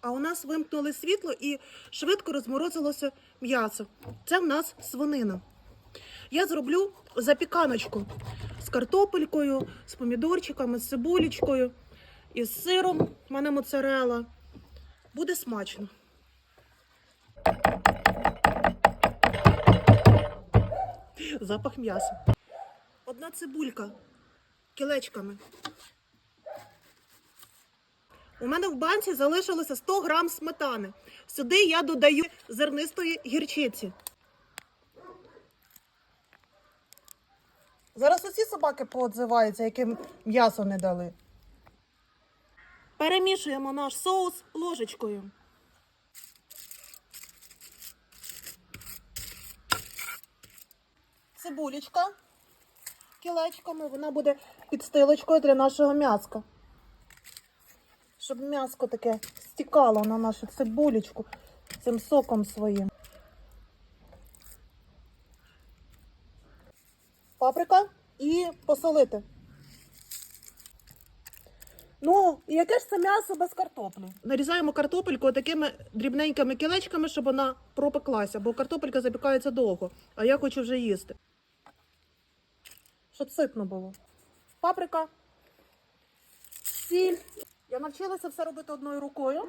А у нас вимкнули світло і швидко розморозилося м'ясо. Це в нас свинина. Я зроблю запіканочку з картопелькою, з помідорчиками, з цибулечкою і з сиром. У мене моцарела. Буде смачно. Запах м'яса. Одна цибулька кілечками. У мене в банці залишилося 100 грам сметани. Сюди я додаю зернистої гірчиці. Зараз усі собаки поодзиваються, яким м'ясо не дали. Перемішуємо наш соус ложечкою. Цибулечка кілечками, вона буде підстилочкою для нашого м'яска. Щоб м'яско таке стікало на нашу цибулечку цим соком своїм. Паприка і посолити. Ну, і яке ж це м'ясо без картоплі? Нарізаємо картопельку такими дрібненькими кілечками, щоб вона пропеклася, бо картопелька запікається довго, а я хочу вже їсти. Щоб ситно було. Паприка, сіль. Навчилася все робити одною рукою,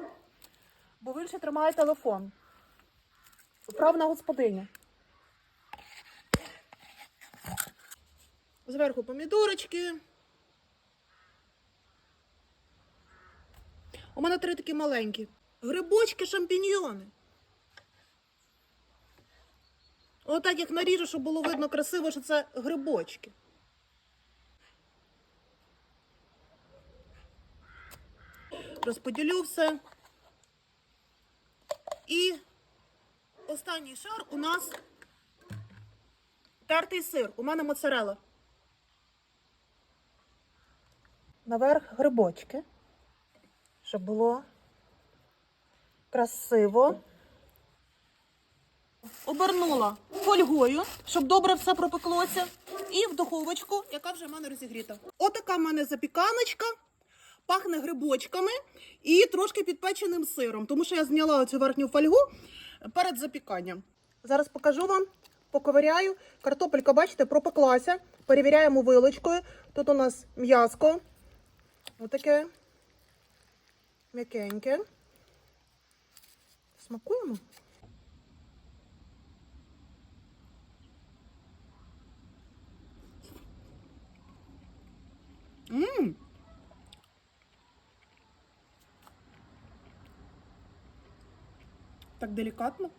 бо ви ще тримає телефон. Вправна господиня. Зверху помідорочки. У мене три такі маленькі. Грибочки, шампіньйони. Отак як наріжу, щоб було видно красиво, що це грибочки. Розподілю все. І останній шар у нас тертий сир. У мене моцарела. Наверх грибочки, щоб було красиво. Обернула фольгою, щоб добре все пропеклося. І в духовочку, яка вже в мене розігріта. Отака в мене запіканочка. Пахне грибочками і трошки підпеченим сиром, тому що я зняла цю верхню фольгу перед запіканням. Зараз покажу вам, поковиряю. Картопелька, бачите, пропеклася. Перевіряємо вилочкою. Тут у нас м'язко. Отаке м'якеньке. Смакуємо. Мм. Так делікатно.